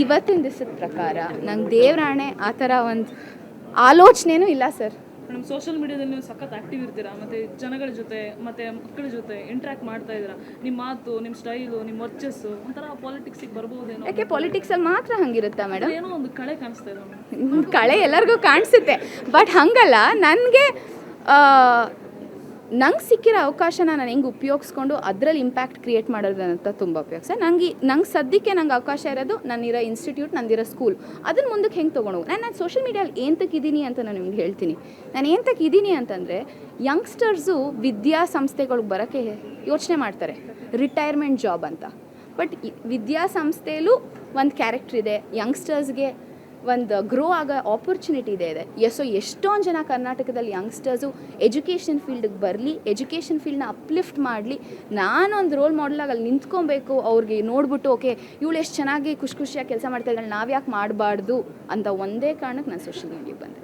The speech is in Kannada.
ಇವತ್ತಿನ ದಿವಸದ ಪ್ರಕಾರ ನಂಗೆ ದೇವರಾಣೆ ಆ ಥರ ಒಂದು ಆಲೋಚನೆನೂ ಇಲ್ಲ ಸರ್. ಮೇಡಮ್ ಸೋಷಿಯಲ್ ಮೀಡಿಯಾದಲ್ಲಿ ನೀವು ಸಖತ್ ಆಕ್ಟಿವ್ ಇರ್ತೀರಾ? ಮತ್ತೆ ಜನಗಳ ಜೊತೆ ಮತ್ತೆ ಮಕ್ಕಳ ಜೊತೆ ಇಂಟ್ರ್ಯಾಕ್ಟ್ ಮಾಡ್ತಾ ಇದ್ದೀರಾ? ನಿಮ್ಮ ಮಾತು ನಿಮ್ಮ ಸ್ಟೈಲು ನಿಮ್ಮ ವರ್ಚಸ್ಸು ಒಂಥರ ಪಾಲಿಟಿಕ್ಸಿಗೆ ಬರ್ಬೋದೇನೋ? ಯಾಕೆ ಪಾಲಿಟಿಕ್ಸಲ್ಲಿ ಮಾತ್ರ ಹಂಗಿರುತ್ತಾ ಮೇಡಮ್ ಏನೋ ಒಂದು ಕಳೆ ಕಾಣಿಸ್ತಾ ಇದೆ ಕಳೆ ಎಲ್ಲರಿಗೂ ಕಾಣಿಸುತ್ತೆ. ಬಟ್ ಹಂಗಲ್ಲ ನನಗೆ ನಂಗೆ ಸಿಕ್ಕಿರೋ ಅವಕಾಶನ ನಾನು ಹೆಂಗೆ ಉಪಯೋಗಿಸ್ಕೊಂಡು ಅದರಲ್ಲಿ ಇಂಪ್ಯಾಕ್ಟ್ ಕ್ರಿಯೇಟ್ ಮಾಡೋದಂತ ತುಂಬ ಉಪಯೋಗಿಸ. ನಂಗೆ ನಂಗೆ ಸದ್ಯಕ್ಕೆ ನಂಗೆ ಅವಕಾಶ ಇರೋದು ನಾನಿರೋ ಇನ್ಸ್ಟಿಟ್ಯೂಟ್ ನಂದಿರೋ ಸ್ಕೂಲ್ ಅದನ್ನ ಮುಂದಕ್ಕೆ ಹೆಂಗೆ ತೊಗೊಂಡು ನಾನು ನಾನು ಸೋಷಿಯಲ್ ಮೀಡಿಯಲ್ಲಿ ಏನು ಇದ್ದೀನಿ ಅಂತ ನಾನು ನಿಮ್ಗೆ ಹೇಳ್ತೀನಿ. ನಾನು ಏನು ಇದ್ದೀನಿ ಅಂತಂದರೆ ಯಂಗ್ಸ್ಟರ್ಸು ವಿದ್ಯಾಸಂಸ್ಥೆಗಳಿಗೆ ಬರೋಕ್ಕೆ ಯೋಚನೆ ಮಾಡ್ತಾರೆ. ರಿಟೈರ್ಮೆಂಟ್ ಜಾಬ್ ಅಂತ. ಬಟ್ ವಿದ್ಯಾಸಂಸ್ಥೆಯಲ್ಲೂ ಒಂದು ಕ್ಯಾರೆಕ್ಟ್ರ್ ಇದೆ ಯಂಗ್ಸ್ಟರ್ಸ್ಗೆ ಒಂದು ಗ್ರೋ ಆಗೋ ಆಪರ್ಚುನಿಟಿ ಇದೆ ಇದೆ. ಸೊ ಎಷ್ಟೊಂದು ಜನ ಕರ್ನಾಟಕದಲ್ಲಿ ಯಂಗ್ಸ್ಟರ್ಸು ಎಜುಕೇಷನ್ ಫೀಲ್ಡಿಗೆ ಬರಲಿ ಎಜುಕೇಷನ್ ಫೀಲ್ಡ್ನ ಅಪ್ಲಿಫ್ಟ್ ಮಾಡಲಿ. ನಾನೊಂದು ರೋಲ್ ಮಾಡಲಾಗಿ ಅಲ್ಲಿ ನಿಂತ್ಕೊಬೇಕು, ಅವ್ರಿಗೆ ನೋಡ್ಬಿಟ್ಟು ಓಕೆ ಇವಳು ಎಷ್ಟು ಚೆನ್ನಾಗಿ ಖುಷಿ ಖುಷಿಯಾಗಿ ಕೆಲಸ ಮಾಡ್ತಾ ಇದ್ದಾಳೆ ನಾವು ಯಾಕೆ ಮಾಡಬಾರ್ದು ಅಂತ ಒಂದೇ ಕಾರಣಕ್ಕೆ ನಾನು ಸೋಷಿಯಲ್ ಮೀಡಿಯಾಗೆ ಬಂದೆ.